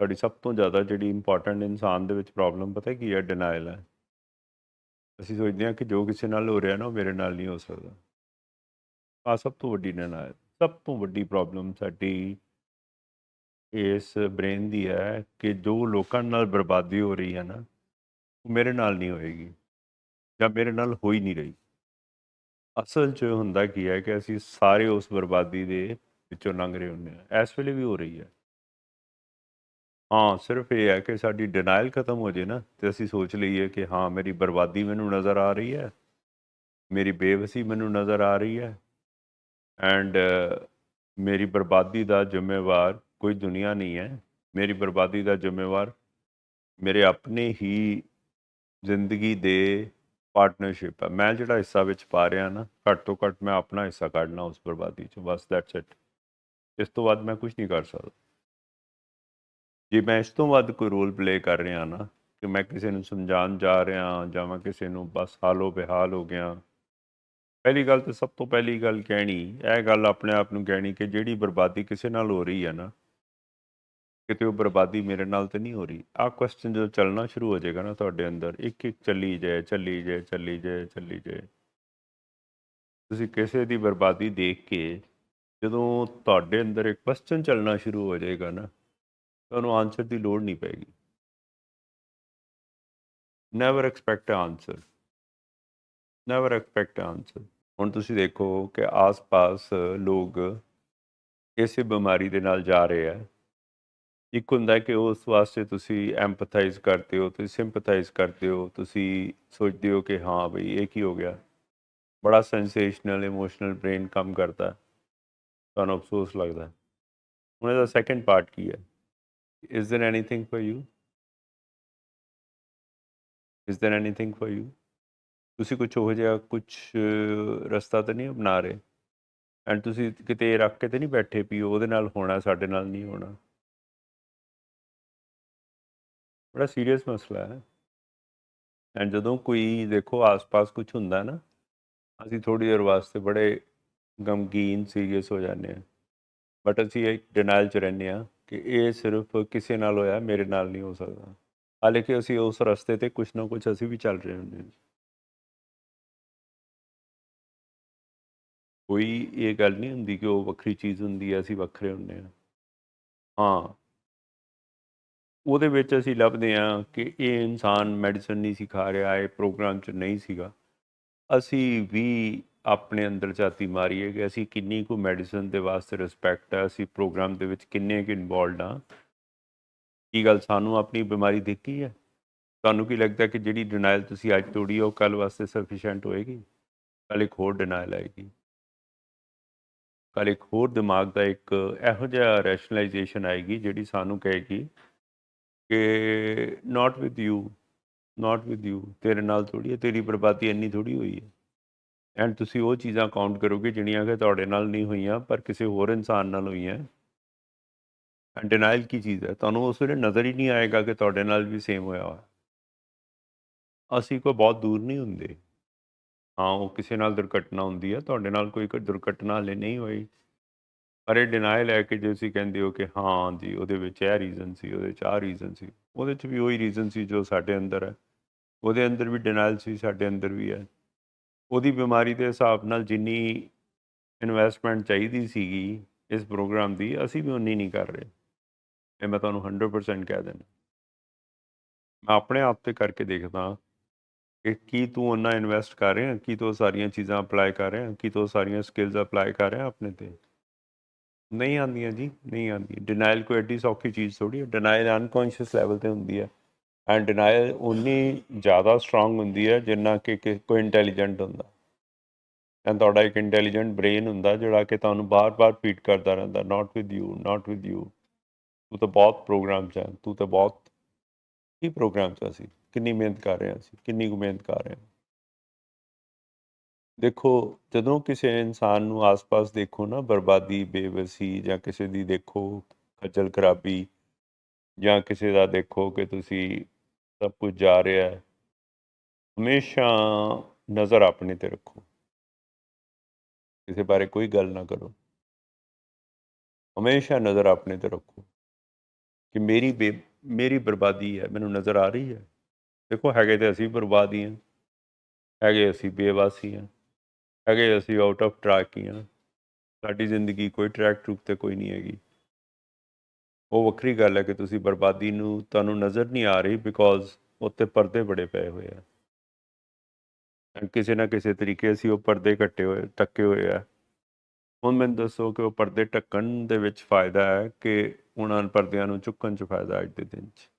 ਸਾਡੀ ਸਭ ਤੋਂ ਜ਼ਿਆਦਾ ਜਿਹੜੀ ਇੰਪੋਰਟੈਂਟ ਇਨਸਾਨ ਦੇ ਵਿੱਚ ਪ੍ਰੋਬਲਮ ਪਤਾ ਕੀ ਹੈ? ਡਿਨਾਇਲ ਹੈ। ਅਸੀਂ ਸੋਚਦੇ ਹਾਂ ਕਿ ਜੋ ਕਿਸੇ ਨਾਲ ਹੋ ਰਿਹਾ ਨਾ, ਉਹ ਮੇਰੇ ਨਾਲ ਨਹੀਂ ਹੋ ਸਕਦਾ। ਆ ਸਭ ਤੋਂ ਵੱਡੀ ਡਿਨਾਇਲ ਸਭ ਤੋਂ ਵੱਡੀ ਪ੍ਰੋਬਲਮ ਸਾਡੀ ਇਸ ਬ੍ਰੇਨ ਦੀ ਹੈ ਕਿ ਜੋ ਲੋਕਾਂ ਨਾਲ ਬਰਬਾਦੀ ਹੋ ਰਹੀ ਹੈ ਨਾ, ਉਹ ਮੇਰੇ ਨਾਲ ਨਹੀਂ ਹੋਏਗੀ ਜਾਂ ਮੇਰੇ ਨਾਲ ਹੋ ਹੀ ਨਹੀਂ ਰਹੀ। ਅਸਲ 'ਚ ਹੁੰਦਾ ਕੀ ਹੈ ਕਿ ਅਸੀਂ ਸਾਰੇ ਉਸ ਬਰਬਾਦੀ ਦੇ ਵਿੱਚੋਂ ਲੰਘ ਰਹੇ ਹੁੰਦੇ ਹਾਂ। ਇਸ ਵੇਲੇ ਵੀ ਹੋ ਰਹੀ ਹੈ। ਹਾਂ, ਸਿਰਫ ਇਹ ਹੈ ਕਿ ਸਾਡੀ ਡਿਨਾਇਲ ਖਤਮ ਹੋ ਜੇ ਨਾ, ਤੇ ਅਸੀਂ ਸੋਚ ਲਈਏ ਕਿ ਹਾਂ, ਮੇਰੀ ਬਰਬਾਦੀ ਮੈਨੂੰ ਨਜ਼ਰ ਆ ਰਹੀ ਹੈ, ਮੇਰੀ ਬੇਵਸੀ ਮੈਨੂੰ ਨਜ਼ਰ ਆ ਰਹੀ ਹੈ ਐਂਡ ਮੇਰੀ ਬਰਬਾਦੀ ਦਾ ਜ਼ਿੰਮੇਵਾਰ ਕੋਈ ਦੁਨੀਆ ਨਹੀਂ ਹੈ, ਮੇਰੀ ਬਰਬਾਦੀ ਦਾ ਜ਼ਿੰਮੇਵਾਰ ਮੇਰੇ ਆਪਣੇ ਹੀ ਜ਼ਿੰਦਗੀ ਦੇ ਪਾਰਟਨਰਸ਼ਿਪ ਹੈ। ਮੈਂ ਜਿਹੜਾ ਹਿੱਸਾ ਵਿੱਚ ਪਾ ਰਿਹਾ ਨਾ, ਘੱਟ ਤੋਂ ਘੱਟ ਮੈਂ ਆਪਣਾ ਹਿੱਸਾ ਕੱਢਣਾ ਉਸ ਬਰਬਾਦੀ 'ਚ, ਬਸ ਦੈਟਸ ਇਟ ਇਸ ਤੋਂ ਬਾਅਦ ਮੈਂ ਕੁਝ ਨਹੀਂ ਕਰ ਸਕਦਾ। ਜੇ ਮੈਂ ਇਸ ਤੋਂ ਵੱਧ ਕੋਈ ਰੋਲ ਪਲੇ ਕਰ ਰਿਹਾ ਨਾ, ਕਿ ਮੈਂ ਕਿਸੇ ਨੂੰ ਸਮਝਾਉਣ ਜਾ ਰਿਹਾ ਜਾਂ ਮੈਂ ਕਿਸੇ ਨੂੰ ਬਸ ਹਾਲੋ ਬੇਹਾਲ ਹੋ ਗਿਆ ਪਹਿਲੀ ਗੱਲ ਤਾਂ ਸਭ ਤੋਂ ਪਹਿਲੀ ਗੱਲ ਕਹਿਣੀ, ਇਹ ਗੱਲ ਆਪਣੇ ਆਪ ਨੂੰ ਕਹਿਣੀ ਕਿ ਜਿਹੜੀ ਬਰਬਾਦੀ ਕਿਸੇ ਨਾਲ ਹੋ ਰਹੀ ਹੈ ਨਾ, ਕਿਤੇ ਉਹ ਬਰਬਾਦੀ ਮੇਰੇ ਨਾਲ ਤੇ ਨਹੀਂ ਹੋ ਰਹੀ। ਆਹ ਕੁਐਸਚਨ ਜਦੋਂ ਚੱਲਣਾ ਸ਼ੁਰੂ ਹੋ ਜਾਏਗਾ ਨਾ ਤੁਹਾਡੇ ਅੰਦਰ, ਇੱਕ ਇੱਕ ਚੱਲੀ ਜਾਏ ਚੱਲੀ ਜਾਏ ਚੱਲੀ ਜਾਏ ਚੱਲੀ ਜਾਏ। ਤੁਸੀਂ ਕਿਸੇ ਦੀ ਬਰਬਾਦੀ ਦੇਖ ਕੇ ਜਦੋਂ ਤੁਹਾਡੇ ਅੰਦਰ ਇੱਕ ਕੁਐਸਚਨ ਚੱਲਣਾ ਸ਼ੁਰੂ ਹੋ ਜਾਏਗਾ ਨਾ ਤੁਹਾਨੂੰ ਆਨਸਰ ਦੀ ਲੋੜ ਨਹੀਂ ਪੈਗੀ। Never expect answer never expect answer ਹੁਣ ਤੁਸੀਂ ਦੇਖੋ ਕਿ ਆਸ-ਪਾਸ ਲੋਕ ਇਸੇ ਬਿਮਾਰੀ ਦੇ ਨਾਲ ਜਾ ਰਹੇ ਆ। ਇੱਕ ਹੁੰਦਾ ਕਿ ਉਸ ਵਾਸਤੇ ਤੁਸੀਂ ਐਮਪਥਾਈਜ਼ ਕਰਦੇ ਹੋ, ਤੁਸੀਂ ਸਿੰਪਥਾਈਜ਼ ਕਰਦੇ ਹੋ, ਤੁਸੀਂ ਸੋਚਦੇ ਹੋ ਕਿ ਹਾਂ ਬਈ ਇਹ ਕੀ ਹੋ ਗਿਆ। ਬੜਾ ਸੈਂਸੇਸ਼ਨਲ ਇਮੋਸ਼ਨਲ ਬ੍ਰੇਨ ਕੰਮ ਕਰਦਾ। ਤੁਹਾਨੂੰ ਅਫਸੋਸ ਲੱਗਦਾ। ਹੁਣ ਇਹਦਾ ਸੈਕੰਡ ਪਾਰਟ ਕੀ ਹੈ? Is there anything for you? Is there anything for you? ਤੁਸੀਂ ਕੁਝ ਹੋ ਜਿਹਾ ਕੁਝ ਰਸਤਾ ਤਾਂ ਨਹੀਂ ਅਪਣਾ ਰਹੇ? ਐਂਡ ਤੁਸੀਂ ਕਿਤੇ ਰੱਖ ਕੇ ਤੇ ਨਹੀਂ ਬੈਠੇ ਵੀ ਉਹਦੇ ਨਾਲ ਹੋਣਾ, ਸਾਡੇ ਨਾਲ ਨਹੀਂ ਹੋਣਾ? ਬੜਾ ਸੀਰੀਅਸ ਮਸਲਾ ਹੈ। ਐਂਡ ਜਦੋਂ ਕੋਈ ਦੇਖੋ ਆਸ-ਪਾਸ ਕੁਝ ਹੁੰਦਾ ਨਾ, ਅਸੀਂ ਥੋੜੀ ਦੇਰ ਵਾਸਤੇ ਬੜੇ ਗਮਗੀਨ ਸੀਰੀਅਸ ਹੋ ਜਾਂਦੇ ਆ ਬਟ ਅਸੀਂ ਇੱਕ ਡਿਨਾਈਲ ਚ ਰਹਿੰਦੇ ਆ ਕਿ ਇਹ ਸਿਰਫ ਕਿਸੇ ਨਾਲ ਹੋਇਆ, ਮੇਰੇ ਨਾਲ ਨਹੀਂ ਹੋ ਸਕਦਾ। ਹਾਲਾਂਕਿ ਅਸੀਂ ਉਸ ਰਸਤੇ ਤੇ ਕੁਝ ਨਾ ਕੁਝ ਅਸੀਂ ਵੀ ਚੱਲ ਰਹੇ ਹੁੰਦੇ ਹਾਂ ਕੋਈ ਇਹ ਗੱਲ ਨਹੀਂ ਹੁੰਦੀ ਕਿ ਉਹ ਵੱਖਰੀ ਚੀਜ਼ ਹੁੰਦੀ ਹੈ, ਅਸੀਂ ਵੱਖਰੇ ਹੁੰਦੇ ਹਾਂ। ਹਾਂ। ਉਹਦੇ ਵਿੱਚ ਅਸੀਂ ਲੱਭਦੇ ਹਾਂ ਕਿ ਇਹ ਇਨਸਾਨ ਮੈਡੀਸਨ ਨਹੀਂ ਸਿਖਾ ਰਿਹਾ, ਇਹ ਪ੍ਰੋਗਰਾਮ 'ਚ ਨਹੀਂ ਸੀਗਾ। ਅਸੀਂ ਵੀ ਆਪਣੇ ਅੰਦਰ ਜਾਤੀ ਮਾਰੀਏ ਕਿ ਅਸੀਂ ਕਿੰਨੀ ਕੁ ਮੈਡੀਸਨ ਦੇ ਵਾਸਤੇ ਰਿਸਪੈਕਟ ਆ, ਅਸੀਂ ਪ੍ਰੋਗਰਾਮ ਦੇ ਵਿੱਚ ਕਿੰਨੇ ਕੁ ਇਨਵੋਲਡ ਆ। ਕੀ ਗੱਲ ਸਾਨੂੰ ਆਪਣੀ ਬਿਮਾਰੀ ਦੇਖੀ ਹੈ ਤੁਹਾਨੂੰ ਕੀ ਲੱਗਦਾ ਕਿ ਜਿਹੜੀ ਡਿਨਾਈਲ ਤੁਸੀਂ ਅੱਜ ਤੋੜੀ ਉਹ ਕੱਲ ਵਾਸਤੇ ਸਫੀਸ਼ੀਐਂਟ ਹੋਏਗੀ? ਕੱਲ ਇੱਕ ਹੋਰ ਡਿਨਾਈਲ ਆਏਗੀ। ਕੱਲ ਇੱਕ ਹੋਰ ਦਿਮਾਗ ਦਾ ਇੱਕ ਇਹੋ ਜਿਹਾ ਰੈਸ਼ਨਲਾਈਜੇਸ਼ਨ ਆਏਗੀ ਜਿਹੜੀ ਸਾਨੂੰ ਕਹੇਗੀ ਕਿ not with you not with you ਤੇਰੇ ਨਾਲ ਥੋੜੀ ਹੈ, ਤੇਰੀ ਬਰਬਾਦੀ ਇੰਨੀ ਥੋੜੀ ਹੋਈ ਹੈ। ਐਂਡ ਤੁਸੀਂ ਉਹ ਚੀਜ਼ਾਂ ਕਾਊਂਟ ਕਰੋਗੇ ਜਿਹੜੀਆਂ ਕਿ ਤੁਹਾਡੇ ਨਾਲ ਨਹੀਂ ਹੋਈਆਂ, ਪਰ ਕਿਸੇ ਹੋਰ ਇਨਸਾਨ ਨਾਲ ਹੋਈਆਂ। ਐਂਡ ਡਿਨਾਈਲ ਕੀ ਚੀਜ਼ ਹੈ? ਤੁਹਾਨੂੰ ਉਸ ਵੇਲੇ ਨਜ਼ਰ ਹੀ ਨਹੀਂ ਆਏਗਾ ਕਿ ਤੁਹਾਡੇ ਨਾਲ ਵੀ ਸੇਮ ਹੋਇਆ ਹੋਇਆ ਅਸੀਂ ਕੋਈ ਬਹੁਤ ਦੂਰ ਨਹੀਂ ਹੁੰਦੇ। ਹਾਂ, ਉਹ ਕਿਸੇ ਨਾਲ ਦੁਰਘਟਨਾ ਹੁੰਦੀ ਹੈ ਤੁਹਾਡੇ ਨਾਲ ਕੋਈ ਦੁਰਘਟਨਾ ਹਲੇ ਨਹੀਂ ਹੋਈ। ਪਰ ਇਹ ਡਿਨਾਈਲ ਹੈ ਕਿ ਜੇ ਤੁਸੀਂ ਕਹਿੰਦੇ ਹੋ ਕਿ ਹਾਂ ਜੀ, ਉਹਦੇ ਵਿੱਚ ਇਹ ਰੀਜ਼ਨ ਸੀ, ਉਹਦੇ ਚ ਆਹ ਰੀਜ਼ਨ ਸੀ, ਉਹਦੇ ਚ ਵੀ ਉਹੀ ਰੀਜ਼ਨ ਸੀ ਜੋ ਸਾਡੇ ਅੰਦਰ ਹੈ। ਉਹਦੇ ਅੰਦਰ ਵੀ ਡਿਨਾਈਲ ਸੀ, ਸਾਡੇ ਅੰਦਰ ਵੀ ਹੈ। ਉਹਦੀ ਬਿਮਾਰੀ ਦੇ ਹਿਸਾਬ ਨਾਲ ਜਿੰਨੀ ਇਨਵੈਸਟਮੈਂਟ ਚਾਹੀਦੀ ਸੀਗੀ ਇਸ ਪ੍ਰੋਗਰਾਮ ਦੀ, ਅਸੀਂ ਵੀ ਉਨੀ ਨਹੀਂ ਕਰ ਰਹੇ। ਇਹ ਮੈਂ ਤੁਹਾਨੂੰ 100% ਕਹਿ ਦਿੰਦਾ। ਮੈਂ ਆਪਣੇ ਆਪ ਤੇ ਕਰਕੇ ਦੇਖਦਾ ਕਿ ਕੀ ਤੂੰ ਉਹਨਾਂ ਇਨਵੈਸਟ ਕਰ ਰਿਹਾ, ਕੀ ਤੂੰ ਸਾਰੀਆਂ ਚੀਜ਼ਾਂ ਅਪਲਾਈ ਕਰ ਰਿਹਾ, ਕੀ ਤੂੰ ਸਾਰੀਆਂ ਸਕਿੱਲਸ ਅਪਲਾਈ ਕਰ ਰਿਹਾ ਆਪਣੇ ਤੇ? ਨਹੀਂ ਆਉਂਦੀਆਂ ਜੀ, ਨਹੀਂ ਆਉਂਦੀ ਡਿਨਾਈਲ ਕੋਈ ਐਡੀ ਸੌਖੀ ਚੀਜ਼ ਥੋੜੀ ਹੈ। ਡਿਨਾਈਲ ਅਨਕੌਂਸ਼ੀਅਸ ਲੈਵਲ ਤੇ ਹੁੰਦੀ ਹੈ। ਐਂਡ ਡਿਨਾਈਲ ਉਨੀ ਜ਼ਿਆਦਾ ਸਟਰੋਂਗ ਹੁੰਦੀ ਹੈ ਜਿੰਨਾ ਕਿ ਕਿ ਕੋਈ ਇੰਟੈਲੀਜੈਂਟ ਹੁੰਦਾ। ਐਂਡ ਤੁਹਾਡਾ ਇੱਕ ਇੰਟੈਲੀਜੈਂਟ ਬ੍ਰੇਨ ਹੁੰਦਾ ਜਿਹੜਾ ਕਿ ਤੁਹਾਨੂੰ ਬਾਰ-ਬਾਰ ਫੀਡ ਕਰਦਾ ਰਹਿੰਦਾ not with you not with you ਤੂੰ ਤਾਂ ਬਹੁਤ ਪ੍ਰੋਗਰਾਮ ਚ ਹੈ ਤੂੰ ਤਾਂ ਬਹੁਤ ਕੀ ਪ੍ਰੋਗਰਾਮ ਚ ਅਸੀਂ? ਕਿੰਨੀ ਮਿਹਨਤ ਕਰ ਰਹੇ ਹਾਂ ਅਸੀਂ? ਕਿੰਨੀ ਕੁ ਮਿਹਨਤ ਕਰ ਰਹੇ ਹਾਂ? ਦੇਖੋ, ਜਦੋਂ ਕਿਸੇ ਇਨਸਾਨ ਨੂੰ ਆਸ-ਪਾਸ ਦੇਖੋ ਨਾ, ਬਰਬਾਦੀ, ਬੇਵਸੀ ਜਾਂ ਕਿਸੇ ਦੀ ਦੇਖੋ, ਖੱਜਲ ਖਰਾਬੀ ਜਾਂ ਕਿਸੇ ਦਾ ਦੇਖੋ ਕਿ ਤੁਸੀਂ ਸਭ ਕੁਝ ਜਾ ਰਿਹਾ ਹੈ। ਹਮੇਸ਼ਾ ਨਜ਼ਰ ਆਪਣੇ ਤੇ ਰੱਖੋ। ਕਿਸੇ ਬਾਰੇ ਕੋਈ ਗੱਲ ਨਾ ਕਰੋ। ਹਮੇਸ਼ਾ ਨਜ਼ਰ ਆਪਣੇ ਤੇ ਰੱਖੋ ਕਿ ਮੇਰੀ ਬੇ, ਮੇਰੀ ਬਰਬਾਦੀ ਹੈ, ਮੈਨੂੰ ਨਜ਼ਰ ਆ ਰਹੀ ਹੈ। ਦੇਖੋ, ਹੈਗੇ ਤੇ ਅਸੀਂ ਬਰਬਾਦੀ ਹਾਂ। ਹੈਗੇ ਅਸੀਂ ਬੇਵਾਸੀ ਹਾਂ। ਹੈਗੇ ਅਸੀਂ ਆਊਟ ਆਫ ਟਰੈਕ ਹੀ ਹਾਂ। ਸਾਡੀ ਜ਼ਿੰਦਗੀ ਕੋਈ ਟਰੈਕ ਟਰੂਕ ਤੇ ਕੋਈ ਨਹੀਂ ਹੈਗੀ। ਉਹ ਵੱਖਰੀ ਗੱਲ ਹੈ ਕਿ ਤੁਸੀਂ ਬਰਬਾਦੀ ਨੂੰ ਤੁਹਾਨੂੰ ਨਜ਼ਰ ਨਹੀਂ ਆ ਰਹੀ ਬਿਕੋਜ਼ ਉੱਤੇ ਪਰਦੇ ਬੜੇ ਪਏ ਹੋਏ ਆ। ਕਿਸੇ ਨਾ ਕਿਸੇ ਤਰੀਕੇ ਅਸੀਂ ਉਹ ਪਰਦੇ ਕੱਟੇ ਹੋਏ, ਟੱਕੇ ਹੋਏ ਆ। ਹੁਣ ਮੈਨੂੰ ਦੱਸੋ ਕਿ ਉਹ ਪਰਦੇ ਢੱਕਣ ਦੇ ਵਿੱਚ ਫਾਇਦਾ ਹੈ ਕਿ ਉਹਨਾਂ ਪਰਦਿਆਂ ਨੂੰ ਚੁੱਕਣ 'ਚ ਫਾਇਦਾ ਅੱਜ ਦੇ ਦਿਨ 'ਚ?